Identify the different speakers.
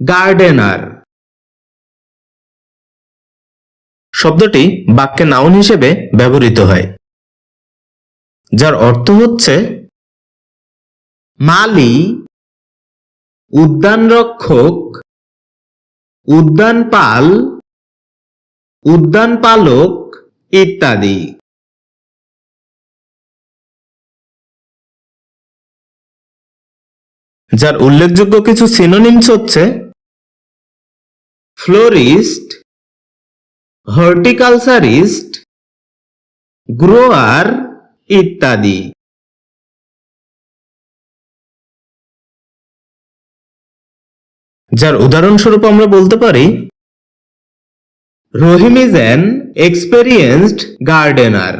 Speaker 1: Gardener. শব্দটি বাক্যে noun হিসেবে ব্যবহৃত হয়, যার অর্থ হচ্ছে মালি, উদ্যান রক্ষক উদ্যানপাল উদ্যান পালক ইত্যাদি। যার উল্লেখযোগ্য কিছু সিনোনিমস হচ্ছে ফ্লোরিস্ট হর্টিকালচারিস্ট গ্রোয়ার ইত্যাদি। যার উদাহরণস্বরূপ আমরা বলতে পারি Rahim is an experienced gardener.